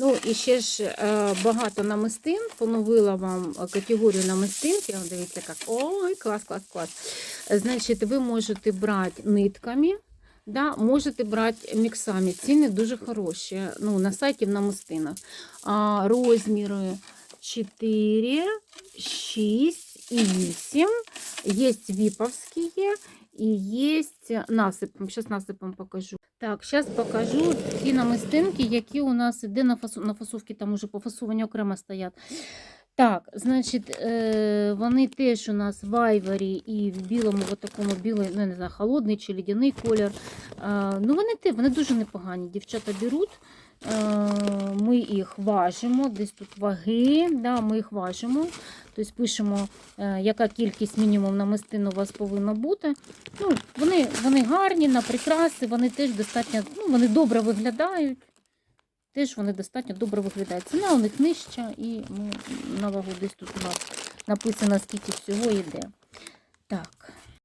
Ну і ще ж е, багато намистин. Поновила вам категорію намистинки. О, Дивіться, як. Ой, клас, клас, клас. Значить, ви можете брати нитками. Да, можете брати міксами. Ціни дуже хороші. Ну, на сайті в намистинах. А, розміри 4, 6 і 8. Є віповські і є насипом. Зараз насипом покажу. Так, зараз покажу ті намистинки, які у нас іде на, фасу... на фасовці, там уже пофасовані окремо стоять. Так, значить, е, вони теж у нас в айворі і в білому, в такому білий, ну, не знаю, холодний чи лідяний колір. Е, ну, вони, вони дуже непогані. Дівчата беруть, їх важимо, десь тут ваги, да, ми їх важимо. Тобто пишемо, е, яка кількість мінімум намистин у вас повинна бути. Ну, вони, вони гарні на прикраси, вони теж достатньо, ну, вони добре виглядають. Теж вони достатньо добре виглядають. Ціна у них нижча, і ну, на вагу десь тут у нас написано, скільки всього йде. Так,